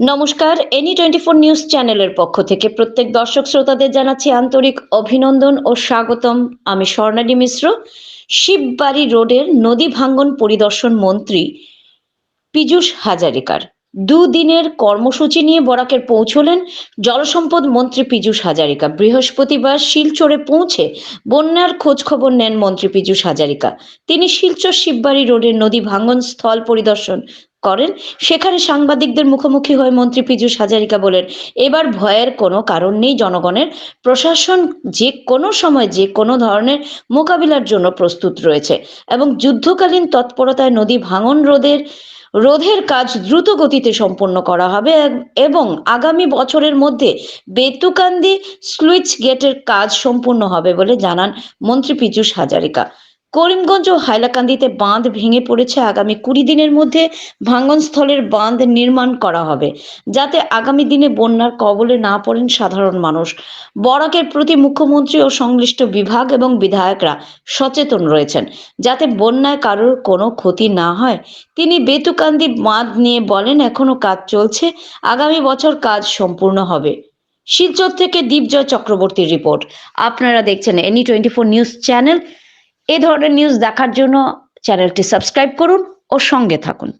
নমস্কার, any twenty four news চ্যানেলের পক্ষ থেকে প্রত্যেক দর্শক শ্রোতাদের জানাচ্ছি আন্তরিক অভিনন্দন ও স্বাগতম। আমি স্বর্ণালী মিশ্র, শিববাড়ি রোডের নদী ভাঙ্গন পরিদর্শন মন্ত্রী পীযূষ হাজারিকার। দুদিনের কর্মসূচি নিয়ে বরাকের পৌঁছলেন জলসম্পদ মন্ত্রী পীযূষ হাজারিকা। বৃহস্পতিবার শিলচরে পৌঁছে বন্যার খোঁজ খবর নেন মন্ত্রী পীযূষ হাজারিকা। তিনি শিলচর শিববাড়ি রোডের নদী ভাঙ্গন স্থল পরিদর্শন করেন। সেখানে সাংবাদিকদের মুখোমুখি হয়ে মন্ত্রী পীযূষ হাজারিকা বলেন, এবার ভয়ের কোনো কারণ নেই জনগণের। প্রশাসন যে কোনো সময় যে কোনো ধরনের মোকাবিলার জন্য প্রস্তুত রয়েছে এবং যুদ্ধকালীন তৎপরতায় নদী ভাঙন রোধের রোধের কাজ দ্রুত গতিতে সম্পন্ন করা হবে এবং আগামী বছরের মধ্যে বেতুকান্দি স্লুইচ গেটের কাজ সম্পূর্ণ হবে বলে জানান মন্ত্রী পীযূষ হাজারিকা। করিমগঞ্জ ও হাইলাকান্দিতে বাঁধ ভেঙে পড়েছে। আগামী কুড়ি দিনের মধ্যে ভাঙ্গনস্থলের বাঁধ নির্মাণ করা হবে, যাতে আগামী দিনে বন্যার কবলে না পড়েন সাধারণ মানুষ। বরাকের প্রতি মুখ্যমন্ত্রী ও সংশ্লিষ্ট বিভাগ এবং বিধায়করা সচেতন রয়েছেন, যাতে বন্যায় কারোর কোনো ক্ষতি না হয়। তিনি বেতুকান্দি বাঁধ নিয়ে বলেন, এখনও কাজ চলছে, আগামী বছর কাজ সম্পূর্ণ হবে। শিলচর থেকে দীপজয় চক্রবর্তীর রিপোর্ট। আপনারা দেখছেন any twenty four news channel. এই ধরনের নিউজ দেখার জন্য চ্যানেলটি সাবস্ক্রাইব করুন ও সঙ্গে থাকুন।